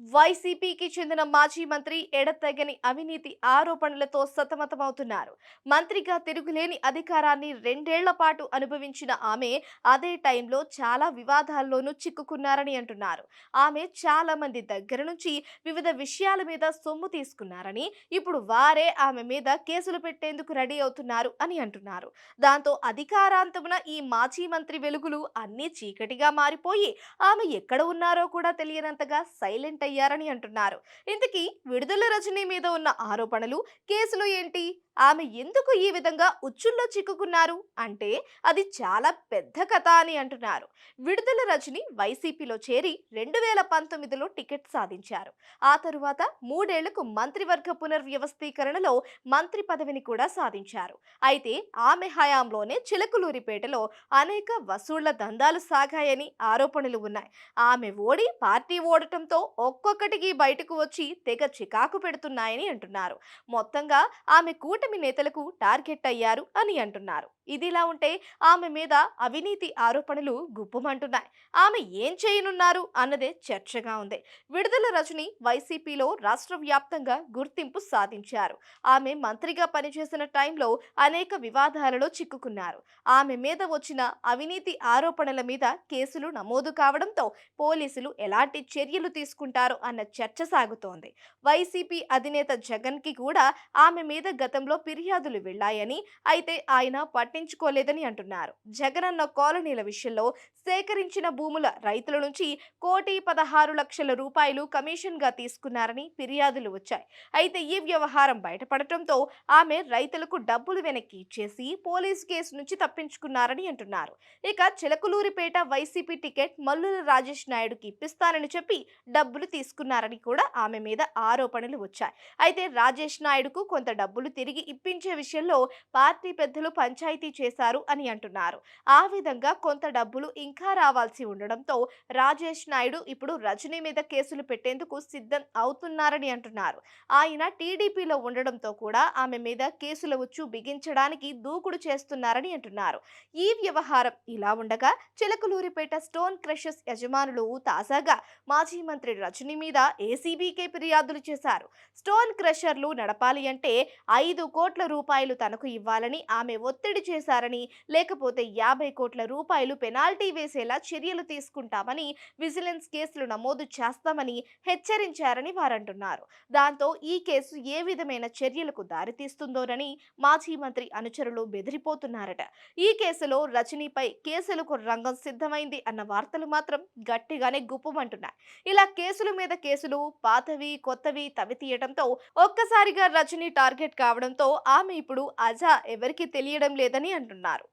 వైసీపీకి చెందిన మాజీ మంత్రి ఎడతెగని అవినీతి ఆరోపణలతో సతమతమవుతున్నారు. మంత్రిగా తిరుగులేని అధికారాన్ని రెండేళ్ళ పాటు అనుభవించిన ఆమె అదే టైంలో చాలా వివాదాల్లోనూ చిక్కుకున్నారని అంటున్నారు. ఆమె చాలా మంది దగ్గర నుంచి వివిధ విషయాల మీద సొమ్ము తీసుకున్నారని ఇప్పుడు వారే ఆమె మీద కేసులు పెట్టేందుకు రెడీ అవుతున్నారు అని అంటున్నారు. దాంతో అధికారాంతమున ఈ మాజీ మంత్రి వెలుగులు అన్నీ చీకటిగా మారిపోయి ఆమె ఎక్కడ ఉన్నారో కూడా తెలియనంతగా సైలెంట్ అయ్యారని అంటున్నారు. ఇంతకీ విడుదల రజనీ మీద ఉన్న ఆరోపణలు కేసులు ఏంటి? ఆమె ఎందుకు ఈ విధంగా ఉచ్చుల్లో చిక్కుకున్నారు? అంటే అది చాలా పెద్ద కథ అని అంటున్నారు. విడుదల రజని వైసీపీలో చేరి రెండు వేల పంతొమ్మిదిలో టికెట్ సాధించారు. ఆ తరువాత మూడేళ్ళకు మంత్రివర్గ పునర్వ్యవస్థీకరణలో మంత్రి పదవిని కూడా సాధించారు. అయితే ఆమె హయాంలోనే చిలకలూరిపేటలో అనేక వసూళ్ళ దందాలు సాగాయని ఆరోపణలు ఉన్నాయి. ఆమె ఓడి పార్టీ ఓడటంతో ఒక్కొక్కటికి బయటకు వచ్చి తెగ చికాకు పెడుతున్నాయని అంటున్నారు. మొత్తంగా ఆమె కూటమి నేతలకు టార్గెట్ అయ్యారు అని అంటున్నారు. ఇదిలా ఉంటే ఆమె మీద అవినీతి ఆరోపణలు గుప్పుమంటున్నాయి. ఆమె ఏం చేయనున్నారు అన్నదే చర్చగా ఉంది. విడుదల రజని వైసీపీలో రాష్ట్ర వ్యాప్తంగా గుర్తింపు సాధించారు. ఆమె మంత్రిగా పనిచేసిన టైంలో అనేక వివాదాలలో చిక్కుకున్నారు. ఆమె మీద వచ్చిన అవినీతి ఆరోపణల మీద కేసులు నమోదు కావడంతో పోలీసులు ఎలాంటి చర్యలు తీసుకుంటారు అన్న చర్చ సాగుతోంది. వైసీపీ అధినేత జగన్కి కూడా ఆమె మీద గతంలో ఫిర్యాదులు వెళ్ళాయని అయితే ఆయన పట్టించుకోలేదని అంటున్నారు. జగన్ అన్న కాలనీల విషయంలో సేకరించిన భూముల రైతుల నుంచి కోటి పదహారు లక్షల రూపాయలు కమిషన్గా తీసుకున్నారని ఫిర్యాదులు వచ్చాయి. అయితే ఈ వ్యవహారం బయటపడటంతో ఆమె రైతులకు డబ్బులు వెనక్కి ఇచ్చేసి పోలీస్ కేసు నుంచి తప్పించుకున్నారని అంటున్నారు. ఇక చిలకలూరిపేట వైసీపీ టికెట్ మల్లుల రాజేష్ నాయుడుకి ఇప్పిస్తానని చెప్పి డబ్బులు తీసుకున్నారని కూడా ఆమె మీద ఆరోపణలు వచ్చాయి. అయితే రాజేష్ నాయుడుకు కొంత డబ్బులు తిరిగి ఇప్పించే విషయంలో పార్టీ పెద్దలు పంచాయతీ చేశారు అని అంటున్నారు. ఆ విధంగా కొంత డబ్బులు ఇంకా రావాల్సి ఉండడంతో రాజేష్ నాయుడు ఇప్పుడు రజనీ మీద కేసులు పెట్టేందుకు సిద్ధం అవుతున్నారని అంటున్నారు. ఆయన టీడీపీలో ఉండడంతో కూడా ఆమె మీద కేసుల ఉచ్చు బిగించడానికి దూకుడు చేస్తున్నారని అంటున్నారు. ఈ వ్యవహారం ఇలా ఉండగా చిలకలూరిపేట స్టోన్ క్రషెస్ యజమానులు తాజాగా మాజీ మంత్రి రజనీ మీద ఏసీబీకే ఫిర్యాదులు చేశారు. స్టోన్ క్రషర్లు నడపాలి అంటే ఐదు కోట్ల రూపాయలు తనకు ఇవ్వాలని ఆమె ఒత్తిడి చేశారని లేకపోతే యాభై కోట్ల రూపాయలు పెనాల్టీ వేసేలా చర్యలు తీసుకుంటామని విజిలెన్స్ కేసులు నమోదు చేస్తామని హెచ్చరించారని వారంటున్నారు. దాంతో ఈ కేసు ఏ విధమైన చర్యలకు దారితీస్తుందోనని మాజీ మంత్రి అనుచరులు బెదిరిపోతున్నారట. ఈ కేసులో రజనీపై కేసులకు రంగం సిద్ధమైంది అన్న వార్తలు మాత్రం గట్టిగానే గుప్పమంటున్నాయి. ఇలా కేసులు మీద కేసులు పాతవి కొత్తవి తవి తీయడంతో ఒక్కసారిగా రజని టార్గెట్ కావడంతో ఆమె ఇప్పుడు అజా ఎవరికీ తెలియడం లేదని అంటున్నారు.